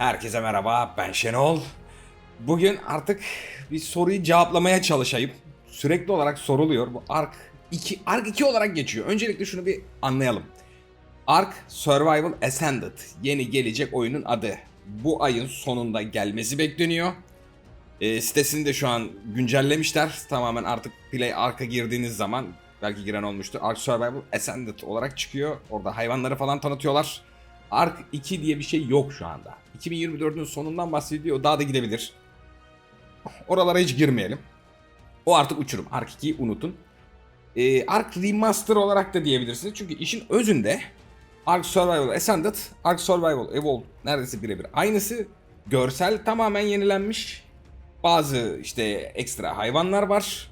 Herkese merhaba, ben Şenol. Bugün artık bir soruyu cevaplamaya çalışayım. Sürekli olarak soruluyor. Bu Ark 2, Ark 2 olarak geçiyor. Öncelikle şunu bir anlayalım. Ark Survival Ascended yeni gelecek oyunun adı. Bu ayın sonunda gelmesi bekleniyor. E, sitesini de şu an güncellemişler. Tamamen artık Play Ark'a girdiğiniz zaman belki giren olmuştur. Ark Survival Ascended olarak çıkıyor. Orada hayvanları falan tanıtıyorlar. Ark 2 diye bir şey yok şu anda. 2024'ün sonundan bahsediyor. Daha da gidebilir. Oralara hiç girmeyelim. O artık uçurum. Ark 2'yi unutun. Ee, Ark Remaster olarak da diyebilirsiniz. Çünkü işin özünde Ark Survival Ascended, Ark Survival Evolved neredeyse birebir aynısı. Görsel tamamen yenilenmiş. Bazı işte ekstra hayvanlar var.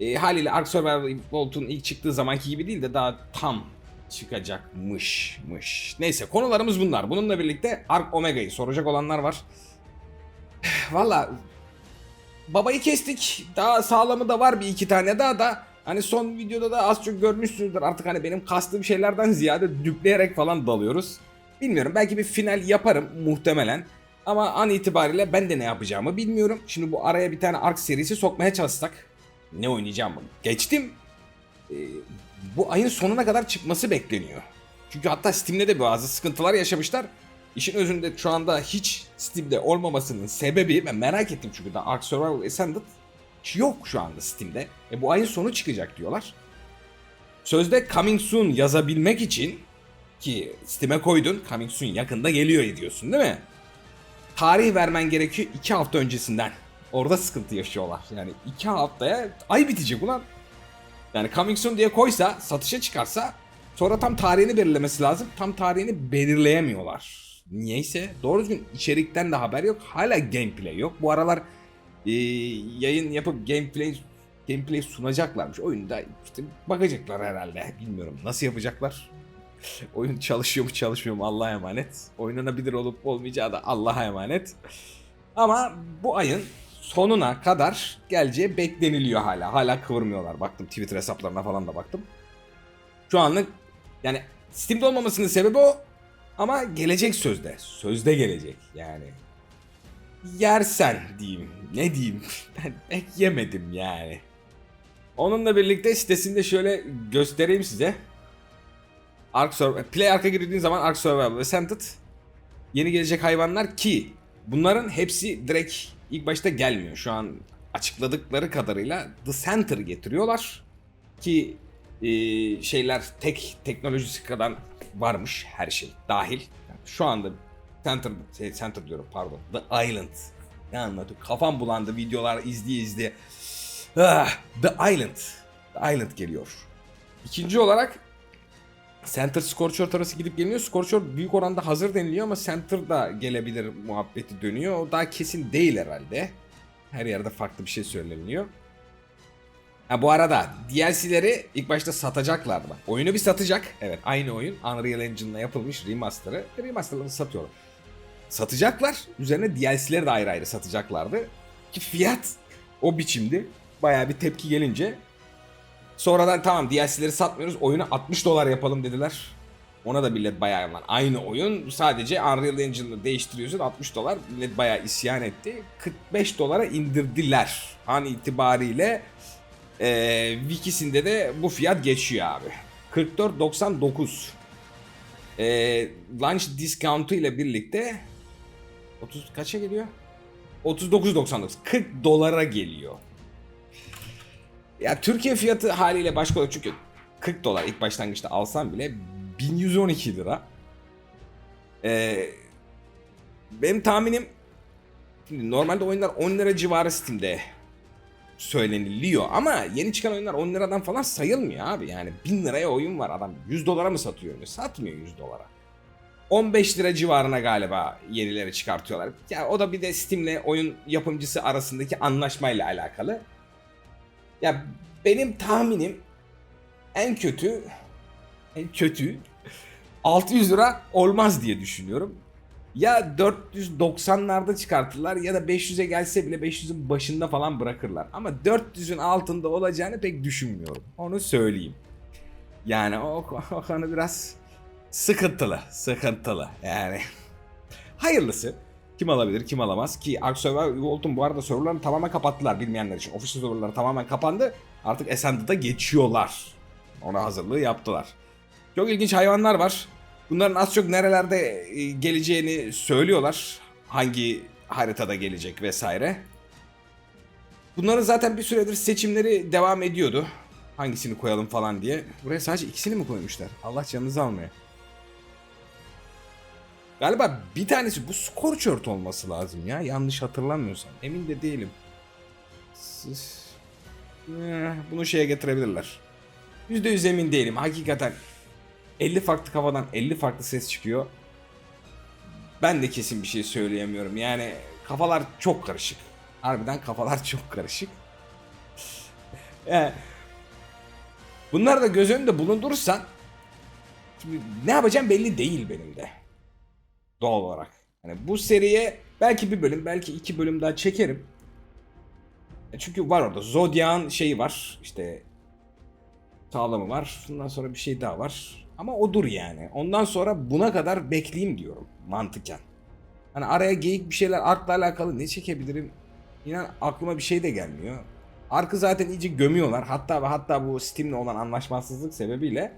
E, haliyle Ark Survival Evolved'un ilk çıktığı zamanki gibi değil de daha tam çıkacakmışmış. Neyse konularımız bunlar. Bununla birlikte Ark Omega'yı soracak olanlar var. Valla babayı kestik. Daha sağlamı da var bir iki tane daha da. Hani son videoda da az çok görmüşsünüzdür artık hani benim kastığım şeylerden ziyade düpleyerek falan dalıyoruz. Bilmiyorum belki bir final yaparım muhtemelen. Ama an itibariyle ben de ne yapacağımı bilmiyorum. Şimdi bu araya bir tane Ark serisi sokmaya çalışsak ne oynayacağım bunu? Geçtim. Ee, bu ayın sonuna kadar çıkması bekleniyor. Çünkü hatta Steam'de de bazı sıkıntılar yaşamışlar. İşin özünde şu anda hiç Steam'de olmamasının sebebi ben merak ettim çünkü da Ark Survival Ascended yok şu anda Steam'de. E bu ayın sonu çıkacak diyorlar. Sözde Coming Soon yazabilmek için ki Steam'e koydun Coming Soon yakında geliyor diyorsun değil mi? Tarih vermen gerekiyor 2 hafta öncesinden. Orada sıkıntı yaşıyorlar. Yani 2 haftaya ay bitecek ulan. Yani Coming Soon diye koysa, satışa çıkarsa sonra tam tarihini belirlemesi lazım. Tam tarihini belirleyemiyorlar. Niyeyse doğru düzgün içerikten de haber yok. Hala gameplay yok. Bu aralar e, yayın yapıp gameplay gameplay sunacaklarmış. Oyunda işte bakacaklar herhalde. Bilmiyorum nasıl yapacaklar. Oyun çalışıyor mu çalışmıyor mu Allah'a emanet. Oynanabilir olup olmayacağı da Allah'a emanet. Ama bu ayın sonuna kadar geleceği bekleniliyor hala. Hala kıvırmıyorlar. Baktım Twitter hesaplarına falan da baktım. Şu anlık yani Steam'de olmamasının sebebi o. Ama gelecek sözde. Sözde gelecek yani. Yersen diyeyim. Ne diyeyim? Ben pek yemedim yani. Onunla birlikte sitesinde şöyle göstereyim size. Ark Survival, Play Ark'a girdiğin zaman Ark Survival Ascended yeni gelecek hayvanlar ki bunların hepsi direkt ilk başta gelmiyor. Şu an açıkladıkları kadarıyla The Center getiriyorlar ki e, şeyler tek teknolojisi kadar varmış her şey dahil. Yani şu anda Center, şey, Center diyorum pardon The Island ne anlatıyor kafam bulandı videolar izleye izleye ah, The Island The Island geliyor. İkinci olarak Center Scorcher arası gidip geliniyor. Scorcher büyük oranda hazır deniliyor ama Center da gelebilir muhabbeti dönüyor. O daha kesin değil herhalde. Her yerde farklı bir şey söyleniyor. Ha bu arada DLC'leri ilk başta satacaklardı bak. Oyunu bir satacak. Evet aynı oyun Unreal Engine'la yapılmış remaster'ı. Remaster'larını satıyorlar. Satacaklar. Üzerine DLC'leri de ayrı ayrı satacaklardı. Ki fiyat o biçimdi. Bayağı bir tepki gelince Sonradan tamam DLC'leri satmıyoruz. Oyunu 60 dolar yapalım dediler. Ona da millet bayağı var. Aynı oyun sadece Unreal Engine'ı değiştiriyorsun 60 dolar. Millet bayağı isyan etti. 45 dolara indirdiler. An itibariyle ee, Wikisinde de bu fiyat geçiyor abi. 44.99 ee, Launch discount'u ile birlikte 30 kaça geliyor? 39.99 40 dolara geliyor. Ya Türkiye fiyatı haliyle başka olur çünkü 40 dolar ilk başlangıçta alsam bile 1112 lira. Ee, benim tahminim şimdi normalde oyunlar 10 lira civarı Steam'de söyleniliyor ama yeni çıkan oyunlar 10 liradan falan sayılmıyor abi. Yani 1000 liraya oyun var adam 100 dolara mı satıyor? Satmıyor 100 dolara. 15 lira civarına galiba yenileri çıkartıyorlar. Ya o da bir de Steam'le oyun yapımcısı arasındaki anlaşmayla alakalı. Ya benim tahminim en kötü en kötü 600 lira olmaz diye düşünüyorum. Ya 490'larda çıkartırlar ya da 500'e gelse bile 500'ün başında falan bırakırlar. Ama 400'ün altında olacağını pek düşünmüyorum. Onu söyleyeyim. Yani o, o konu biraz sıkıntılı. Sıkıntılı yani. Hayırlısı. Kim alabilir, kim alamaz ki Ark Survival Evolved'un bu arada serverlarını tamamen kapattılar bilmeyenler için. Official serverları tamamen kapandı. Artık Ascended'a geçiyorlar. Ona hazırlığı yaptılar. Çok ilginç hayvanlar var. Bunların az çok nerelerde e, geleceğini söylüyorlar. Hangi haritada gelecek vesaire. Bunların zaten bir süredir seçimleri devam ediyordu. Hangisini koyalım falan diye. Buraya sadece ikisini mi koymuşlar? Allah canınızı almaya. Galiba bir tanesi bu Scorched olması lazım ya. Yanlış hatırlamıyorsam. Emin de değilim. Siz- Eh, Bunu şeye getirebilirler. %100 emin değilim. Hakikaten 50 farklı kafadan 50 farklı ses çıkıyor. Ben de kesin bir şey söyleyemiyorum. Yani kafalar çok karışık. Harbiden kafalar çok karışık. Yani bunları da göz önünde bulundurursan şimdi ne yapacağım belli değil benim de. Doğal olarak. Hani bu seriye belki bir bölüm, belki iki bölüm daha çekerim. E Çünkü var orada. Zodiac'ın şeyi var. İşte sağlamı var. Bundan sonra bir şey daha var. Ama odur yani. Ondan sonra buna kadar bekleyeyim diyorum mantıken. Hani araya geyik bir şeyler Ark'la alakalı ne çekebilirim? İnan aklıma bir şey de gelmiyor. Ark'ı zaten iyice gömüyorlar. Hatta ve hatta bu Steam'le olan anlaşmazsızlık sebebiyle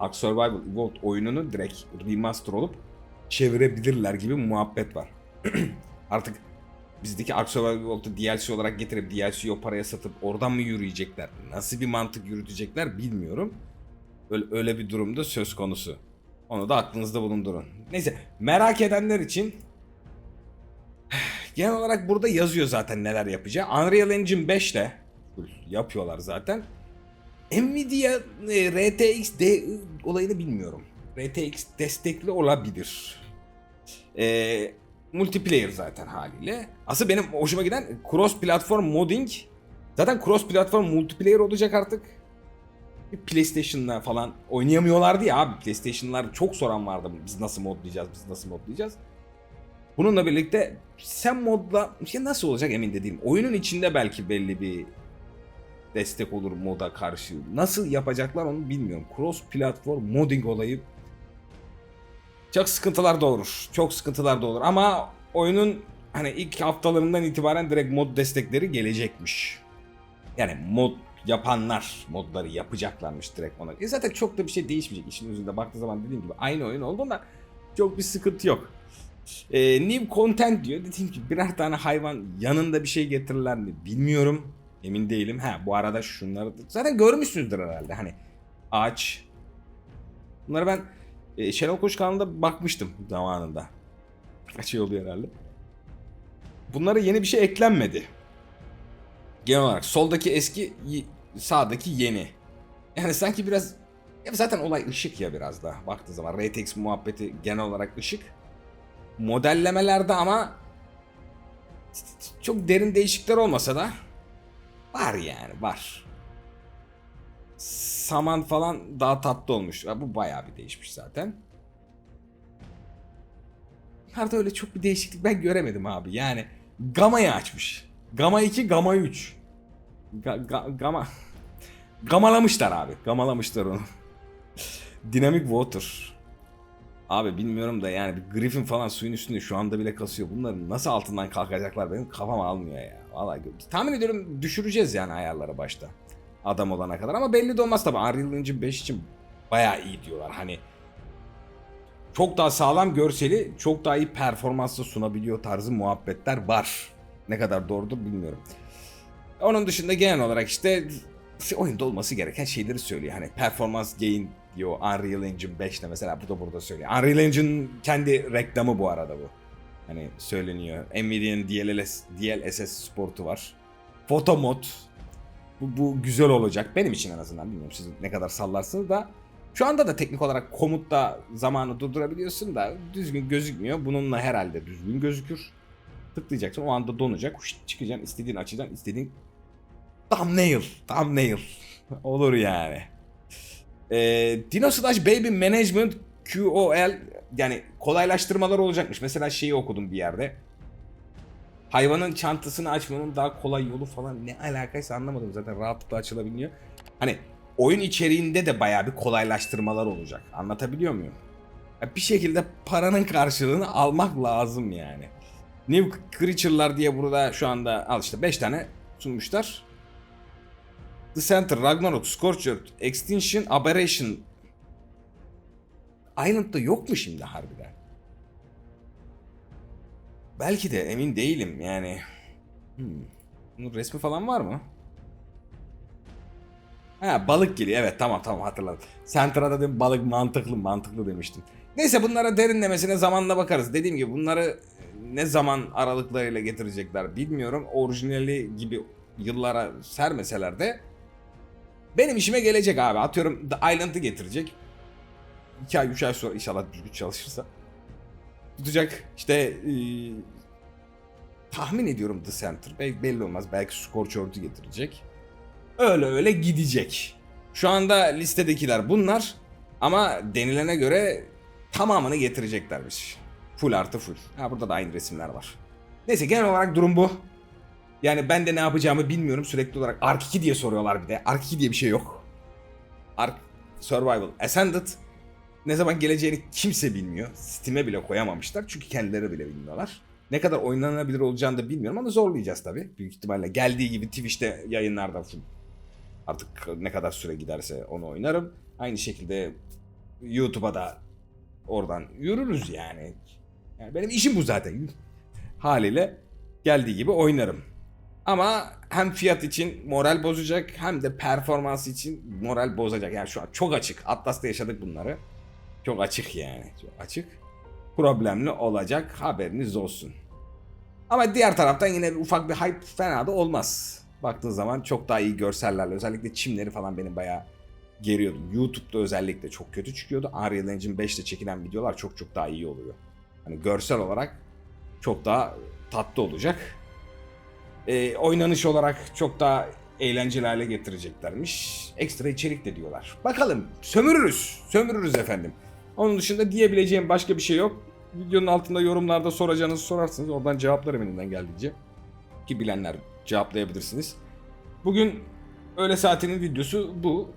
Ark Survival Evolved oyununu direkt remaster olup çevirebilirler gibi muhabbet var. Artık bizdeki Ark Survival Evolved'ı DLC olarak getirip DLC'yi o paraya satıp oradan mı yürüyecekler? Nasıl bir mantık yürütecekler bilmiyorum. Öyle, öyle bir durumda söz konusu. Onu da aklınızda bulundurun. Neyse merak edenler için genel olarak burada yazıyor zaten neler yapacağı. Unreal Engine 5 ile yapıyorlar zaten. Nvidia e, RTX de, olayını bilmiyorum. RTX destekli olabilir. Ee, multiplayer zaten haliyle. Asıl benim hoşuma giden cross platform modding. Zaten cross platform multiplayer olacak artık. PlayStation'la falan oynayamıyorlardı ya abi. PlayStation'lar çok soran vardı. Biz nasıl modlayacağız, biz nasıl modlayacağız. Bununla birlikte sen modla şey nasıl olacak emin de değilim. Oyunun içinde belki belli bir destek olur moda karşı. Nasıl yapacaklar onu bilmiyorum. Cross platform modding olayı çok sıkıntılar doğurur. Çok sıkıntılar doğurur ama oyunun hani ilk haftalarından itibaren direkt mod destekleri gelecekmiş. Yani mod yapanlar modları yapacaklarmış direkt ona. E zaten çok da bir şey değişmeyecek. İşin özünde baktığı zaman dediğim gibi aynı oyun olduğunda çok bir sıkıntı yok. E, new content diyor. Dediğim gibi birer tane hayvan yanında bir şey getirirler mi bilmiyorum. Emin değilim. Ha bu arada şunları zaten görmüşsünüzdür herhalde. Hani ağaç. Bunları ben e, Şenol Koç kanalında bakmıştım zamanında. Şey oluyor herhalde. Bunlara yeni bir şey eklenmedi. Genel olarak soldaki eski, sağdaki yeni. Yani sanki biraz ya zaten olay ışık ya biraz da baktığı zaman RTX muhabbeti genel olarak ışık. Modellemelerde ama çok derin değişiklikler olmasa da var yani var. Saman falan daha tatlı olmuş. Ya bu bayağı bir değişmiş zaten. Bunlarda öyle çok bir değişiklik ben göremedim abi. Yani Gama'yı açmış. Gama 2, Gama 3. Ga- ga- gama. Gamalamışlar abi. Gamalamışlar onu. Dynamic Water. Abi bilmiyorum da yani bir Griffin falan suyun üstünde şu anda bile kasıyor. Bunların nasıl altından kalkacaklar benim kafam almıyor ya. Vallahi tahmin ediyorum düşüreceğiz yani ayarları başta. Adam olana kadar ama belli de olmaz tabii. Unreal Engine 5 için bayağı iyi diyorlar. Hani çok daha sağlam görseli, çok daha iyi performansla sunabiliyor tarzı muhabbetler var. Ne kadar doğrudur bilmiyorum. Onun dışında genel olarak işte oyunda olması gereken şeyleri söylüyor. Hani performans gain diyor Unreal Engine 5'te mesela bu da burada söylüyor. Unreal Engine kendi reklamı bu arada bu. Hani söyleniyor. Nvidia'nın DLSS, DLSS sportu var. Photo mod. Bu, bu güzel olacak. Benim için en azından bilmiyorum siz ne kadar sallarsınız da. Şu anda da teknik olarak komutta zamanı durdurabiliyorsun da düzgün gözükmüyor. Bununla herhalde düzgün gözükür. Tıklayacaksın o anda donacak. Huşt, çıkacaksın istediğin açıdan istediğin thumbnail. Thumbnail. Olur yani. Ee, Dino Slash Baby Management QOL yani kolaylaştırmalar olacakmış. Mesela şeyi okudum bir yerde. Hayvanın çantasını açmanın daha kolay yolu falan ne alakaysa anlamadım zaten rahatlıkla açılabiliyor. Hani oyun içeriğinde de bayağı bir kolaylaştırmalar olacak. Anlatabiliyor muyum? Ya bir şekilde paranın karşılığını almak lazım yani. New Creature'lar diye burada şu anda al işte 5 tane sunmuşlar. The Center, Ragnarok, Scorched, Extinction, Aberration. Island'da yok mu şimdi harbiden? Belki de emin değilim yani. Hmm. Bunun resmi falan var mı? Ha balık geliyor evet tamam tamam hatırladım. Centra'da dedim balık mantıklı mantıklı demiştim. Neyse bunlara derinlemesine zamanla bakarız. Dediğim gibi bunları ne zaman aralıklarıyla getirecekler bilmiyorum. Orijinali gibi yıllara sermeseler de benim işime gelecek abi. Atıyorum The Island'ı getirecek. 2 ay 3 ay sonra inşallah düzgün çalışırsa. Tutacak işte eee, tahmin ediyorum The Center. Belki belli olmaz. Belki Scorcherd'ü getirecek. Öyle öyle gidecek. Şu anda listedekiler bunlar. Ama denilene göre tamamını getireceklermiş. Full artı full. Ha burada da aynı resimler var. Neyse genel olarak durum bu. Yani ben de ne yapacağımı bilmiyorum. Sürekli olarak Ark 2 diye soruyorlar bir de. Ark 2 diye bir şey yok. Ark Survival Ascended ne zaman geleceğini kimse bilmiyor. Steam'e bile koyamamışlar çünkü kendileri bile bilmiyorlar. Ne kadar oynanabilir olacağını da bilmiyorum ama zorlayacağız tabii. Büyük ihtimalle geldiği gibi Twitch'te yayınlarda full. Artık ne kadar süre giderse onu oynarım. Aynı şekilde YouTube'a da oradan yürürüz yani. yani benim işim bu zaten. Haliyle geldiği gibi oynarım. Ama hem fiyat için moral bozacak hem de performans için moral bozacak. Yani şu an çok açık. Atlas'ta yaşadık bunları. Çok açık yani. Çok açık. Problemli olacak haberiniz olsun. Ama diğer taraftan yine bir ufak bir hype fena da olmaz. Baktığın zaman çok daha iyi görsellerle özellikle çimleri falan benim bayağı geriyordu. YouTube'da özellikle çok kötü çıkıyordu. Unreal Engine 5'te çekilen videolar çok çok daha iyi oluyor. Hani görsel olarak çok daha tatlı olacak. Ee, oynanış olarak çok daha eğlenceli hale getireceklermiş. Ekstra içerik de diyorlar. Bakalım sömürürüz. Sömürürüz efendim. Onun dışında diyebileceğim başka bir şey yok. Videonun altında yorumlarda soracağınızı sorarsınız. Oradan cevaplarım elimden geldiğince. Ki bilenler cevaplayabilirsiniz. Bugün öğle saatinin videosu bu.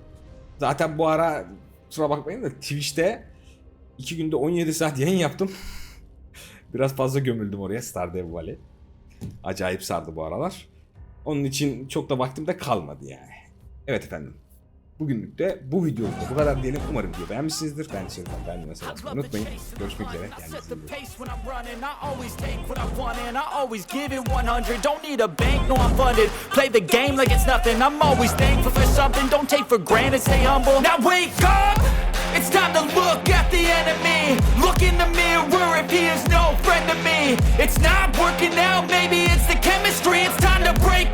Zaten bu ara kusura bakmayın da Twitch'te 2 günde 17 saat yayın yaptım. Biraz fazla gömüldüm oraya Stardew Valley. Acayip sardı bu aralar. Onun için çok da vaktim de kalmadı yani. Evet efendim. Bugünlük de bu videoda bu kadar diyelim. Umarım video beğenmişsinizdir. Ben Çırkan, ben mesela unutmayın. Görüşmek üzere. It's time to look at the enemy. Look in the mirror if he is no friend to me. It's not working out, maybe it's the chemistry. It's time to break